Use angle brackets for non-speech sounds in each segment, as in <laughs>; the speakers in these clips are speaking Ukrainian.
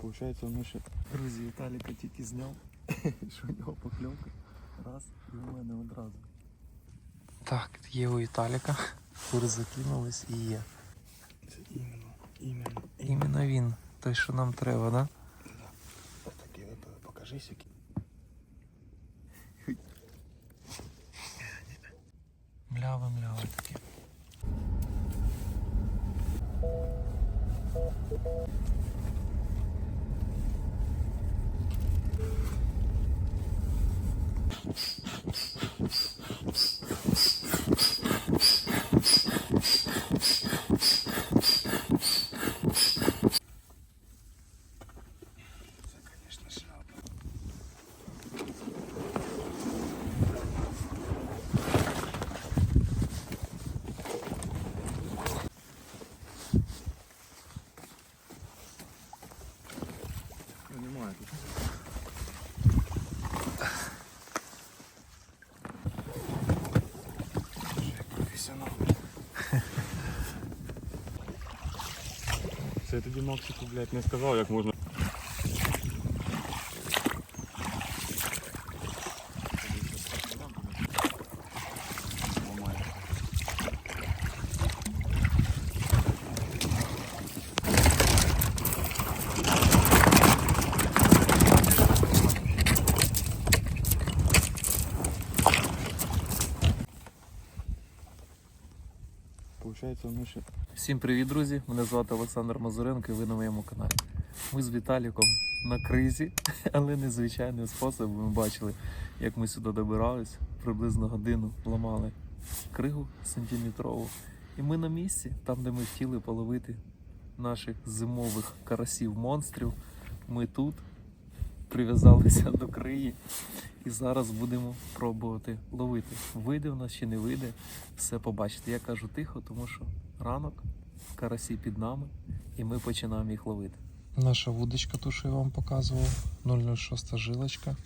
Получається, он ще. Друзі, Віталіка тільки зняв, <laughs> що у нього покльовка. Раз, і у мене одразу. Так, є у Віталіка. Кури закинулись і є. Це іменно, іменно, Іменно він, той, що нам треба, да? Отакий от, покажись, який. Мляве, мляве таке. Це, звісно, шляпа. Немає тут. Професіонал. Це я тоді блядь, не сказав, як можна. Получається, воно ще Всім привіт, друзі! Мене звати Олександр Мазуренко і ви на моєму каналі. Ми з Віталіком на кризі, <laughs> але незвичайним способом. Ви бачили, як ми сюди добирались. Приблизно годину ламали кригу сантиметрову. І ми на місці, там, де ми хотіли половити наших зимових карасів-монстрів. Ми тут прив'язалися до криї і зараз будемо пробувати ловити. Вийде в нас чи не вийде, все побачите. Я кажу тихо, тому що ранок, карасі під нами, і ми починаємо їх ловити. Наша вудочка, ту, що я вам показував, 006 жилочка,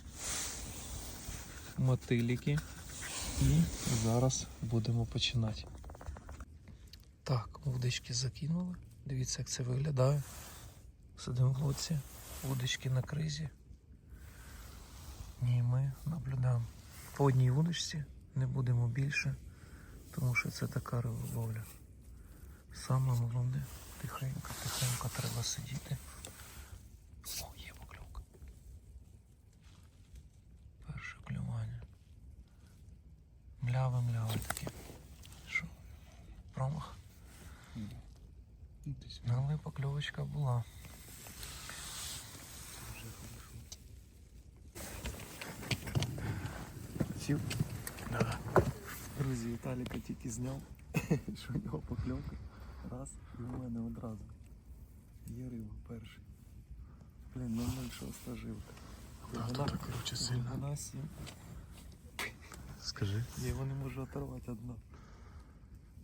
мотиліки. І зараз будемо починати. Так, вудочки закинули. Дивіться, як це виглядає. Сидимо в лодці, вудочки на кризі. І ми наблюдаємо по одній вудочці, не будемо більше, тому що це така риболовля. Саме головне, тихенько, тихенько треба сидіти. О, є покльовка. Перше клювання. Мляве, мляве таке. Що? Промах? Але покльовочка була. Сів? Да. Друзі, Віталіка тільки зняв, <laughs> що у нього покльовка. Раз, і у мене одразу. Є риба перший. Блін, 006 жилка. Вона, круче вона сім. Скажи. Я його не можу оторвати одна.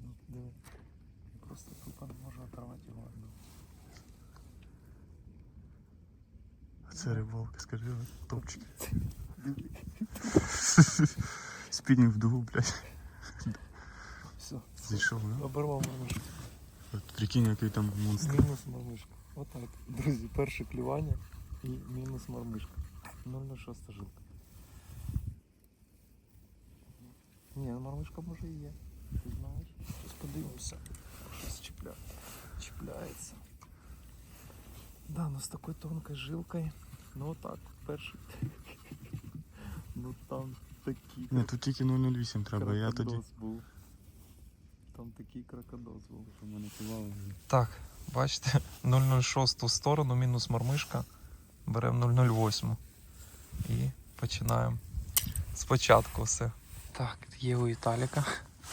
Ну, диви. Я просто тупо не можу оторвати його одну. А це рибалка, скажи, топчик. <laughs> Диви. <laughs> Спінінг в дугу, блядь. Все. Зійшов, да? Оборвав мамишку. От Прикинь, який там монстр. Мінус мормишка. Отак. Друзі, перше клювання і мінус мормишка. 0,06 жилка. Ні, мормишка може і є. Ти знаєш? Щось подивимося. Щось чіпля... чіпляється. Да, ну з такою тонкою жилкою. Ну отак, перший. Ну там такий Ні, тут тільки 008 треба, я тоді. був. Там такий крокодос був, що мене кивали. Так, бачите, 006 в сторону, мінус мормишка. Беремо 008 і починаємо спочатку все. Так, є у Віталіка.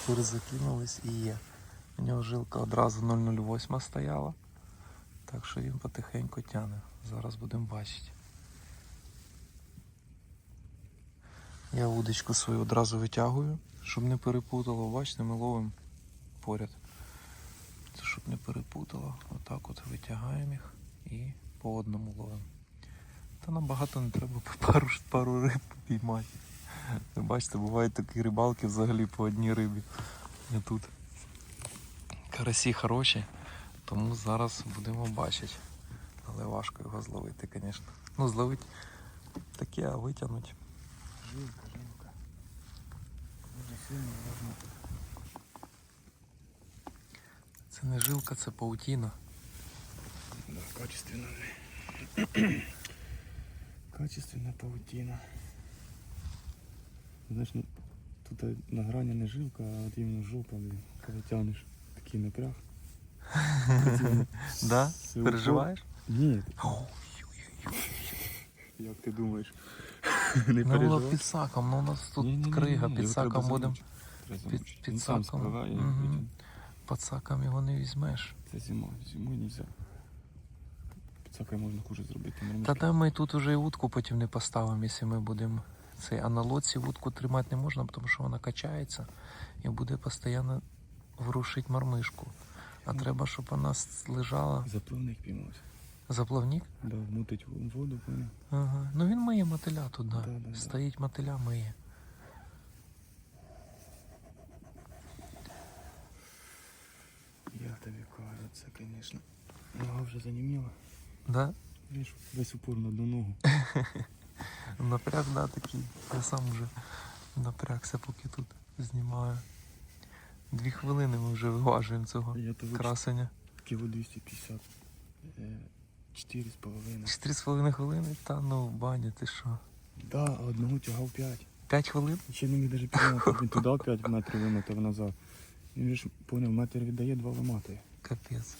Кури закинулись і є. У нього жилка одразу 008 стояла. Так що він потихеньку тяне. Зараз будемо бачити. Я вудочку свою одразу витягую, щоб не перепутало. Бачите, ми ловимо поряд. Це щоб не перепутало. Отак от витягаємо їх і по одному ловимо. Та нам багато не треба пару, пару риб піймати. Бачите, бувають такі рибалки взагалі по одній рибі. Не тут. Карасі хороші, тому зараз будемо бачити. Але важко його зловити, звісно. Ну, зловити таке, а витягнути. Жилка, жилка. Дуже сильно важно. Це не жилка, це паутіна. Да, качественно. <clears throat> Качественная паутина. Знаешь, ну, тут э, на грани не жилка, а от именно жопа, блин. Коли тянеш такий напряг. <laughs> Да? Силком. Переживаєш? Ні, Ой, як ти думаєш? <laughs> Не Ну, воно під саком, ну у нас тут Ні-ні-ні, крига, його під треба саком будемо. замочити. Треба Під, під Він сам саком. спливає, як Мгм. Під саком його не візьмеш. Це зимою, зимою нельзя. Під сакою можна хуже зробити. Та там ми тут уже і утку потім не поставимо, якщо ми будемо. Цей, а на лодці вудку тримати не можна, тому що вона качається і буде постійно ворушити мормишку. А треба, щоб вона с- лежала. Заплавник піймався. Заплавник? Да, мутить воду, поняв? Ага. Ну він миє мотиля туди. Да, да, да. Стоїть мотиля миє. Я тобі кажу, це, звісно. Нога вже заніміла. Да? Видиш, весь упор на одну ногу. <laughs> Напряг, да, такий. Я сам вже напрягся, поки тут знімаю. Дві хвилини ми вже виважуємо цього Я красення. кіло 250. Чотири з половиною. Чотири з половиною хвилини? Та ну баня, ти що? Да, а одного тягав 5. П'ять хвилин? Ще не міг навіть підняти. Він туди 5 метрів вимотав назад. Він ж поняв, метр віддає, два виматує. Капець.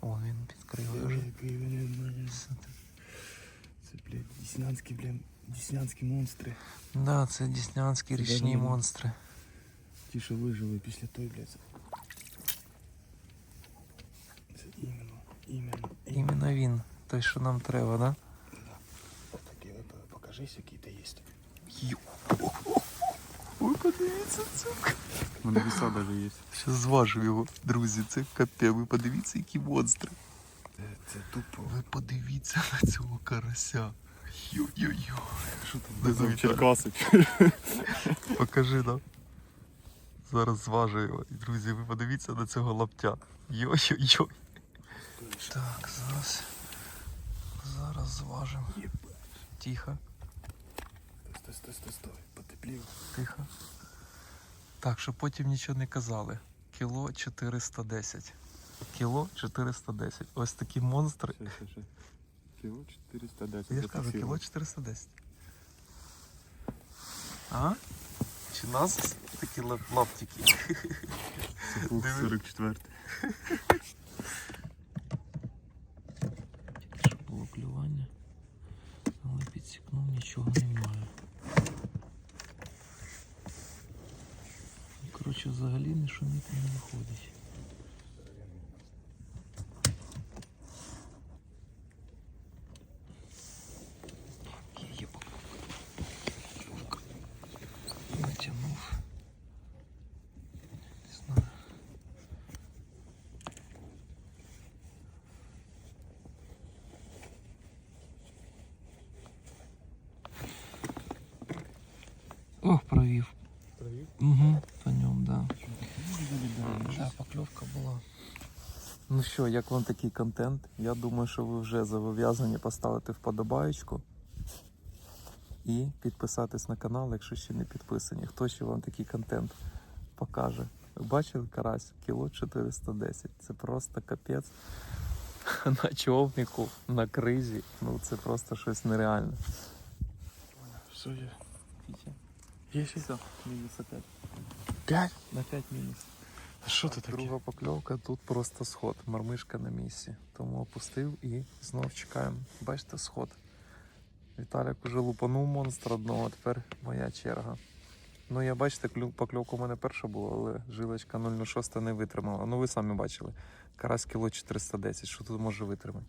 О, він підкрив вже. Який він. Це, блядь, діснянські, блядь, діснянські монстри. Да, це діснянські річні даже монстри. Ті, що вижили після той, блядь. Це іменно, іменно, Іменно він, той, що нам треба, да? Такий випадок, покажись, який ти є. Ой, подивіться це. У мене віса навіть є. Зараз зважив його, друзі, це капе. Ви подивіться, які монстри. Це, це тупо. Ви подивіться на цього карася. Йо-йо-йо. Що там Це там Черкаси. Покажи нам. Зараз зважу його. Друзі, ви подивіться на цього лаптя. Йой-йой-йой. Так, зараз. Зараз зважимо. Тихо, Стой, стой, стой, стой. Потеплів. тихо. Так, щоб потім нічого не казали. Кіло 410. Кіло 410. Ось такі монстри. Ще, ще, ще. Кіло 410. Я ж кажу, кіло 410. А? Чи нас такі лаптики? Це був 44. <laughs> Тільки що було клювання, але підсікнув нічого немає. Коротше, взагалі не шуміти не виходить. Є, є покльовка. Натягнув. Не знаю. Ох, провів. Провів? Угу, по ньому, да. Да, покльовка була. Ну що, як вам такий контент? Я думаю, що ви вже зобов'язані поставити вподобаєчку і підписатись на канал, якщо ще не підписані. Хто ще вам такий контент покаже? Ви бачили карась? Кіло 410. Це просто капець. <laughs> На човнику, на кризі. Ну це просто щось нереальне. Все є. Є ще? Все, мінус опять. 5? На 5 мінус. Що це таке? Друга покльовка, тут просто сход. Мармишка на місці. Тому опустив і знов чекаємо. Бачите, сход. Віталік уже лупанув монстра одного, а тепер моя черга. Ну, я бачите, покльовка у мене перша була, але жилочка 006 не витримала. Ну, ви самі бачили. Карась кіло 410. Що тут може витримати?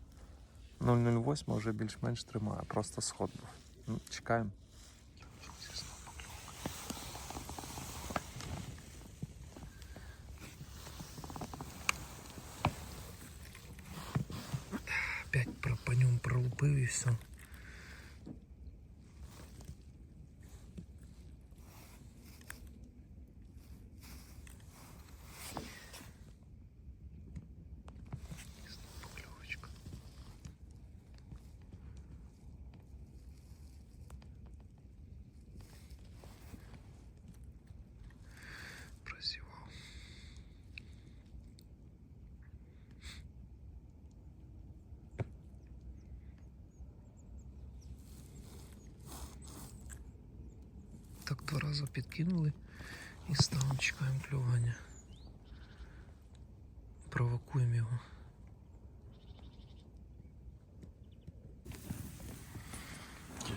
008 вже більш-менш тримає, просто сход був. Ну, чекаємо. Зразу підкинули і ставимо, чекаємо клювання. Провокуємо його.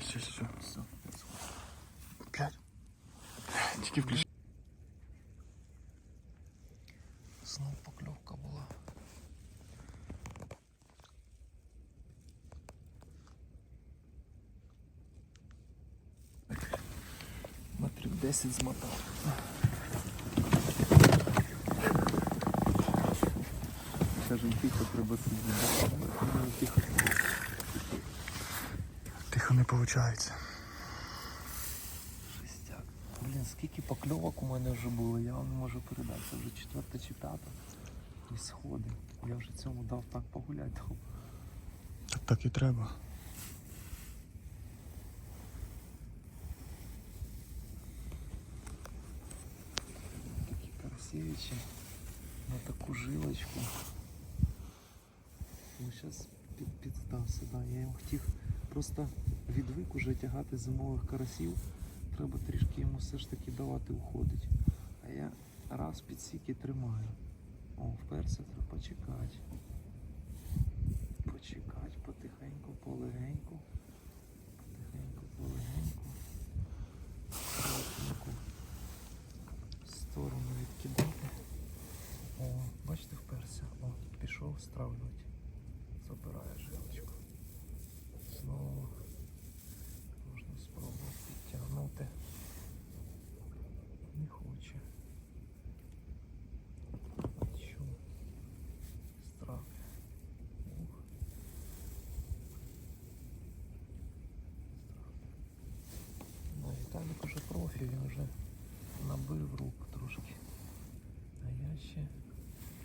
Все, все, все. Блядь. Тільки включи. 10 змотав. Кажемо, тихо, треба сидіти. Тихо. Тихо не виходить. Жестяк. Блін, скільки покльовок у мене вже було, я вам не можу передати. Це вже четверта чи п'ята. І сходи. Я вже цьому дав так погуляти. Так так і треба. Красивічі. На таку жилочку. Ну, зараз під, підстався, да. Я йому хотів просто відвик уже тягати зимових карасів. Треба трішки йому все ж таки давати уходить. А я раз підсік і тримаю. О, вперся, треба. Почекати стравлювати. Забирає жилочку. Знову можна спробувати підтягнути. Не хоче. Чу. Страх. Ух. Ну, Віталік уже профі, він вже набив рук трошки. А я ще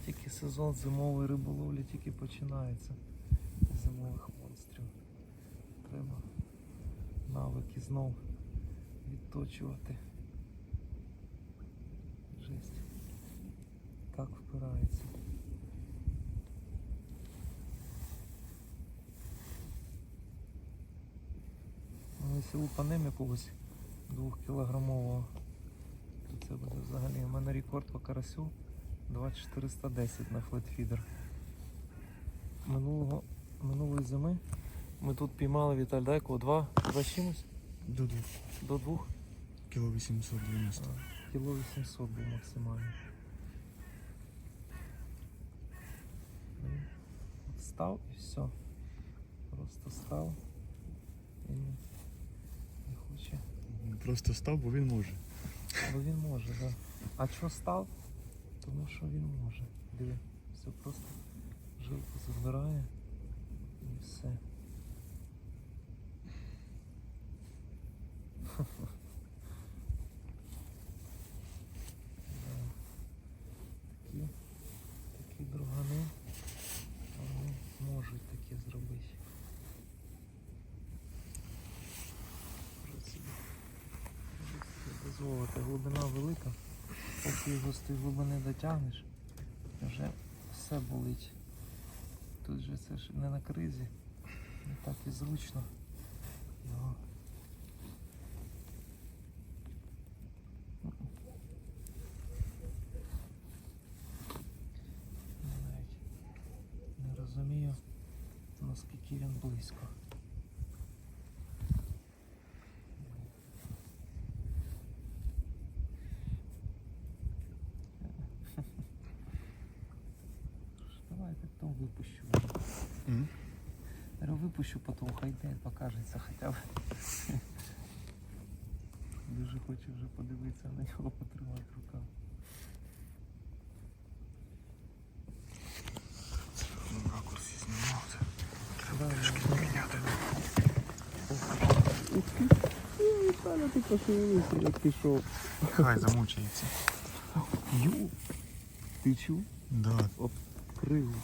тільки сезон зимової риболовлі тільки починається. Зимових монстрів. Треба навики знов відточувати. Жесть. Так впирається. Ну, якщо лупанем якогось двохкілограмового, то це буде взагалі. У мене рекорд по карасю 2410 на флетфідер. Минулого, минулої зими ми тут піймали Віталь Дайко 2, 2 з чимось? До двох. До 2 Кіло 890. кіло 800 був максимально. Ну, Став і все. Просто став і не хоче. Просто став, бо він може. Бо він може, так. Да. А що став? Тому що він може. Диви, все просто жилку забирає і все. <laughs> Такі, такі другани, можуть таке зробити. Дозволити. Глибина велика. З тієї глибини дотягнеш, вже все болить. Тут же це ж не на кризі. Не так і зручно. Його. Навіть не розумію, наскільки він близько. Де покажеться хоча б. <laughs> Дуже хочу вже подивитися на нього, потримати знімав це. Трішки поміняти. Віталя, ти як пішов. Хай замучається. Ю. Ти чув? Да. Крив.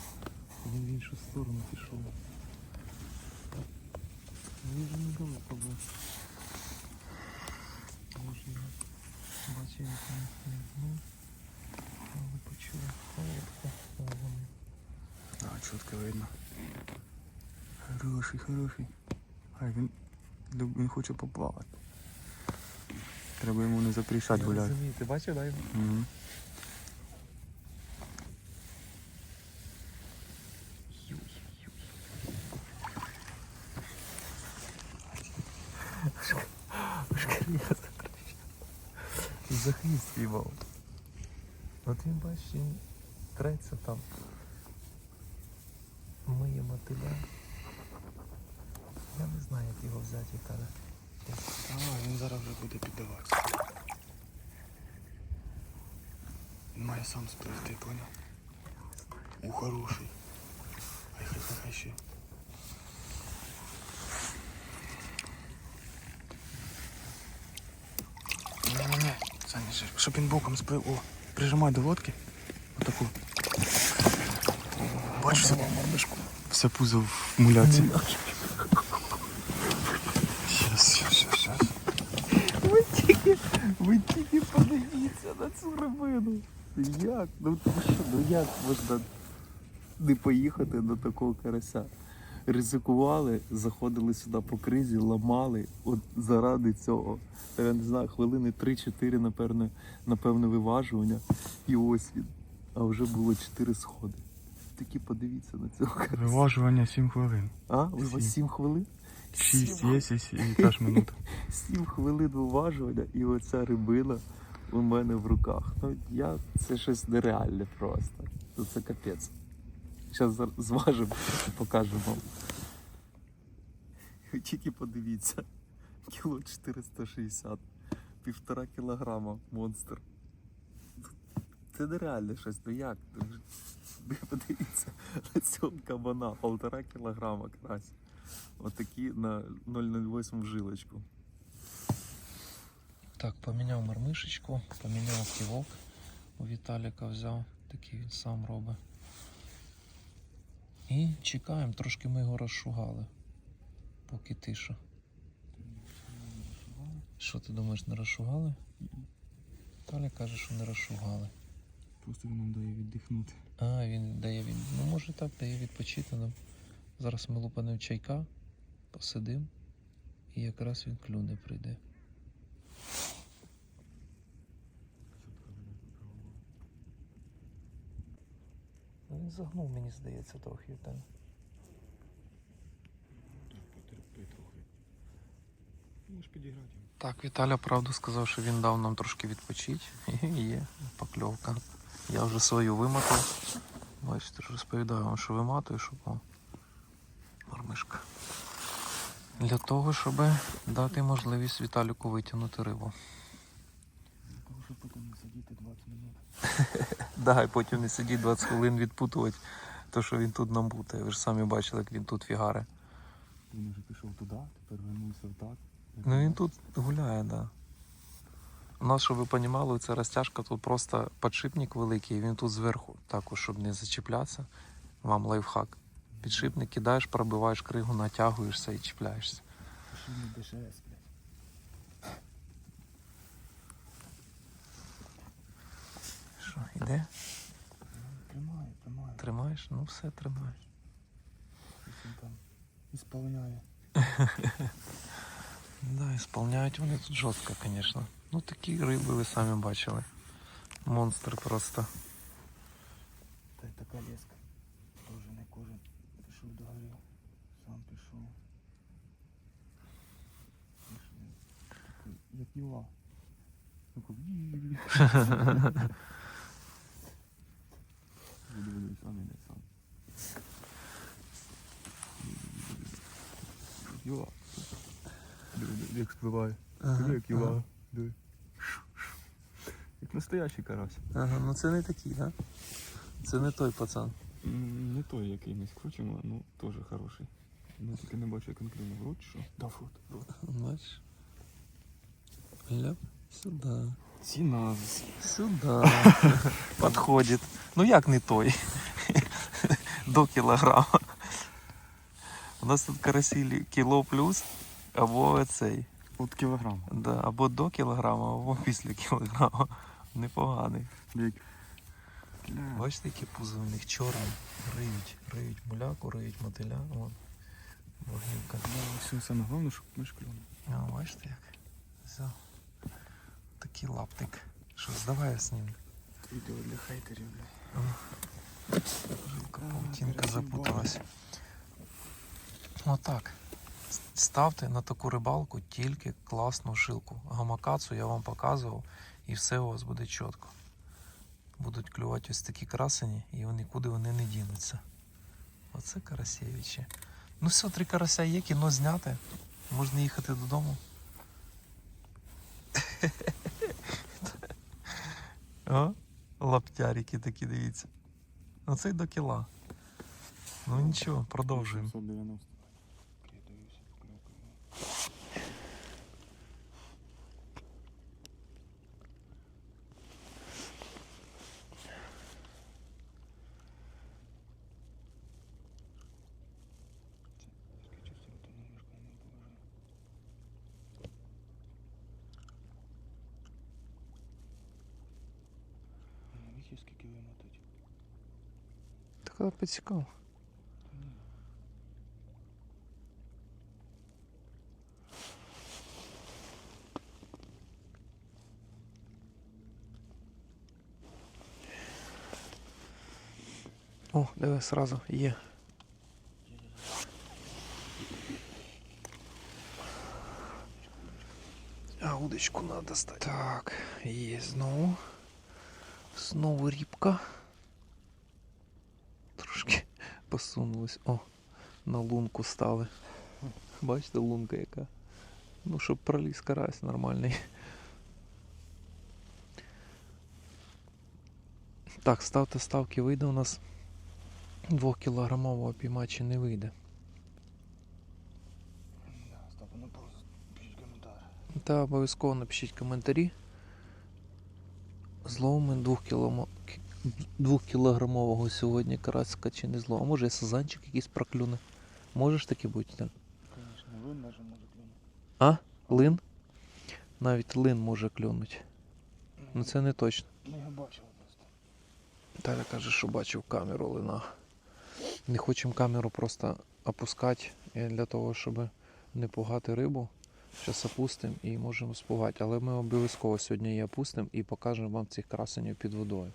Він в іншу сторону пішов. Він же недалеко був. Може я бачив, як він снігнув. Але почув холодку. Да, чітко видно. Хороший, хороший. Хай він, він хоче поплавати. Треба йому не запрещати гуляти. Ти бачив, да? його? Угу. За хвіст піймав. От він треться там. Миє мотиля. Я не знаю, як його взяти, яка. А, він зараз вже буде піддаватися. Він має сам сплести, поняв? У хороший. Ай, хай, хай, хай ще. Не-не-не, Саня, щоб він боком сплив. О, прижимай до лодки. Отаку. Бачиш, все, все пузо в муляці. Щас, щас, щас, щас. Ви тільки, ви тільки подивіться на цю рибину. Як? Ну тому що, ну як можна не поїхати до такого карася? Ризикували, заходили сюди по кризі, ламали от заради цього. Я не знаю, хвилини 3-4, напевне, напевне, виважування. І ось він. А вже було 4 сходи. Такі подивіться на цього карася. Виважування 7 хвилин. А? Ви Сім. 7 хвилин? 6 Сім є і, і та ж минута. <laughs> 7 хвилин виважування і оця рибина у мене в руках. Ну я це щось нереальне просто. Ну, це капець. Зараз зважимо і покажемо вам. <laughs> Тільки подивіться. Кіло 460, півтора кілограма монстр. Це нереальне щось, ну як? Ну, Ви подивіться на цього кабана, полтора кілограма карась. Отакі на 0,08 жилочку. Так, поміняв мармишечку, поміняв ківок. У Віталіка взяв, такий він сам робить. І чекаємо, трошки ми його розшугали. Поки тиша. Що ти думаєш, не розшугали? Віталій каже, що не розшугали. Просто він нам дає віддихнути. А, він дає він. Ну може так, дає відпочити нам. Зараз ми лупанемо чайка, посидим, і якраз він клюне прийде. Ну, Він загнув, мені здається, трохи там. Так, Віталя правду сказав, що він дав нам трошки відпочити. І <laughs> є покльовка. Я вже свою вимотав. Бачите, розповідаю вам, що виматую, щоб мармишка. Для того, щоб дати можливість Віталіку витягнути рибу. Щоб потім не сидіти 20 минут. <laughs> Да, і потім не сидіть 20 хвилин відпутувати, то що він тут нам бутає. Ви ж самі бачили, як він тут фігаре. Він вже пішов туди, тепер вернувся отак. Ну він тут гуляє, так. Да. Нас, щоб ви розуміли, ця розтяжка тут просто підшипник великий, він тут зверху, також, щоб не зачіплятися. Вам лайфхак. Підшипник кидаєш, пробиваєш кригу, натягуєшся і чіпляєшся. Що, іде? Тримає, тримає. Тримаєш? Ну все, тримаєш. Там ісполняє. <laughs> Да, ісполняють вони тут жорстко, звісно. Ну такі риби ви самі бачили. Монстр просто. Та й така леска. Тоже не кожен пішов до гори. Сам пішов. Пішов. Такий, Як юла. Такий, «Ї-ї-ї». Диви, диви, сам іде, сам. Юла. Диви, диви, як спливає. Диви, як юла. Диви. Настоящий карась. Ага, ну це не такий, да? Це не той пацан. Не той, який ми скручимо, ну теж хороший. Ну тільки не бачу, як він клюнув. Рот що? Да, в рот, рот. Бачиш? Ляп, сюда. Ціна. Сюда. <laughs> Подходит. Ну як не той? До кілограма. У нас тут карасілі кіло плюс, або цей. От кілограм. Да, або до кілограма, або після кілограма. Непоганий. Бачите, які пузи у них чорні. Риють, риють муляку, риють мотиля. Вон. Вогнівка. Все, саме головне, щоб ми ж клюнув. А, бачите як? Все. такий лаптик. Що, здавай з ним. Відео для хейтерів, бля. Жилка А, запуталась. Отак. Ставте на таку рибалку тільки класну жилку. Гамакацу я вам показував, і все у вас буде чітко. Будуть клювати ось такі красені, і вони нікуди вони не дінуться. Оце Карасєвичі. Ну все, три карася є, кіно зняте. Можна їхати додому. О, лаптярики такі, дивіться. Оце й до кіла. Ну нічого, продовжуємо. поцікав. Та ні. О, диви, сразу є. А удочку надо достать. Так, є знову. Знову рібка. Трошки посунулась. О, на лунку стали. Бачите, лунка яка. Ну, щоб проліз карась нормальний. Так, ставте ставки, вийде у нас. Двохкілограмового пійма чи не вийде. Ну. Та обов'язково напишіть коментарі. Зловимо двохкіломо- кі- двохкілограмового сьогодні карасика чи не зловимо. А може і сазанчик якийсь проклюне. Можеш таки бути? Так? Конечно, ви даже може клюнути. А? Лин? Навіть лин може клюнути. Ну це не точно. Ми його бачили просто. Таля каже, що бачив камеру лина. Не хочемо камеру просто опускати для того, щоб не пугати рибу. Зараз опустимо і можемо спугати. Але ми обов'язково сьогодні її опустимо і покажемо вам цих красенів під водою.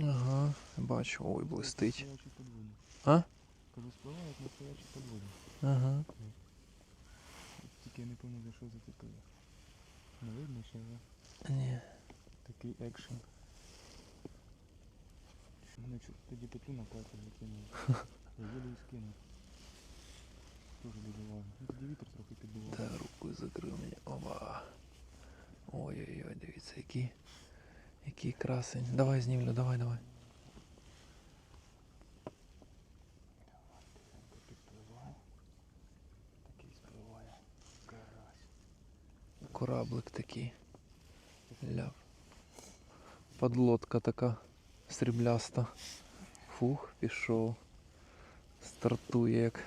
Ага, бачу, ой, блистить. А? Кажу, спливають настоячий подводник. Ага. Тільки я не пам'ятаю, за що зацепили. Не видно ще, але Ні. такий екшен. Тоді петлю на пальці закинули. <laughs> Я їду і скинув. Дуже дуже важно. Тоді вітер трохи підбивав. Та рукою закрив мені. Оба. Ой-ой-ой, дивіться, який, який красень. Давай знімлю, давай, давай. Кораблик такий. Ляп. Подлодка така срібляста. Фух, пішов. Стартує як.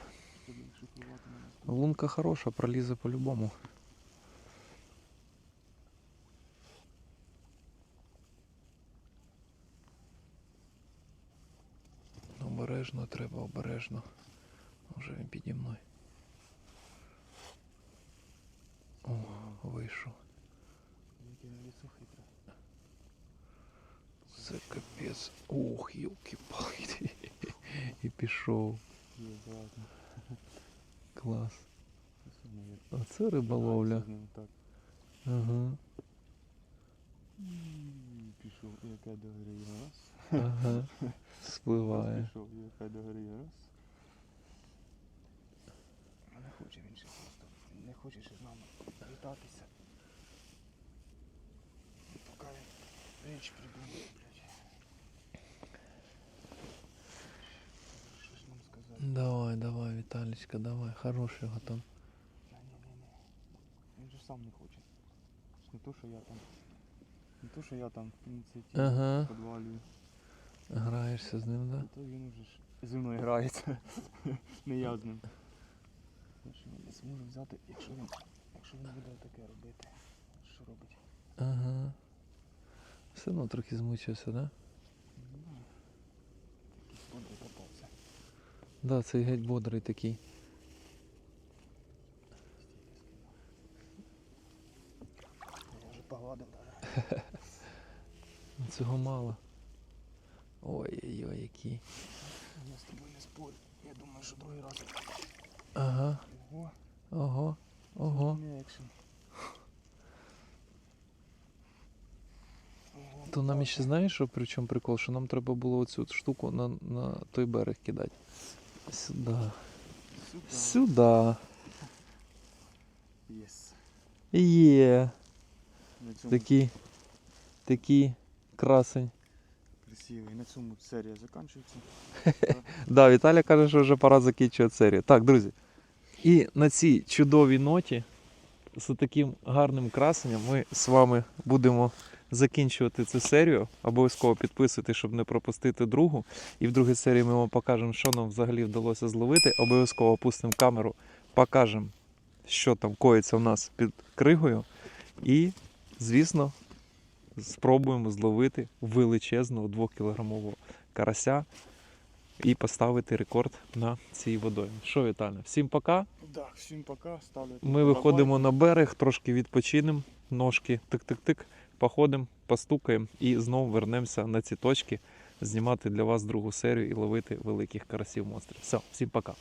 Лунка хороша, пролізе по-любому. Обережно треба, обережно. Вже він піді мною. О, вийшов. Це капець. Ух, юлки-палки. І пішов. Клас. Це саме риболовля. Ага. Пішов, опять до гори раз. Ага. <laughs> Спливає. Пішов, опять до гори раз. Не хоче він ще просто. Не хоче ще з нами вітатися. Поки він річ придумає, блядь. Щось нам сказати. Давай, давай, Віталічка, давай. Хороший готов. Та ні, ні, ні. Він же сам не хоче. Ж Не то, що я там. Не то, що я там ініціативу Ага. подвалюю. Граєшся з ним, да? То він уже ж зі мною грається. Не я з ним. Я зможу взяти, якщо він, якщо він буде таке робити. Що робить? Ага. Все одно трохи змучився, да? Да, цей геть бодрий такий. Я погладив навіть. Цього мало. Ой-ой-ой, який. Я з тобою не спорю. Я думаю, що другий раз. Ага. Ого. Ого. Ого. То нам іще знаєш, що при чому прикол, що нам треба було оцю штуку на на той берег кидати. Сюди. Сюди. Єс. Є. На цьому Такий. Такий красень. красивий. На цьому серія закінчується. <laughs> Да, Віталя каже, що вже пора закінчувати серію. Так, друзі. І на цій чудовій ноті з таким гарним красенням ми з вами будемо закінчувати цю серію. Обов'язково підписуйтесь, щоб не пропустити другу. І в другій серії ми вам покажемо, що нам взагалі вдалося зловити. Обов'язково опустимо камеру, покажемо, що там коїться у нас під кригою. І, звісно, спробуємо зловити величезного 2-кілограмового карася і поставити рекорд на цій водоймі. Що, Віталя, всім пока. Так, всім пока. Ставлю. Ми виходимо на берег, трошки відпочинемо, ножки тик-тик-тик, походимо, постукаємо і знову вернемося на ці точки знімати для вас другу серію і ловити великих карасів монстрів. Все, всім пока.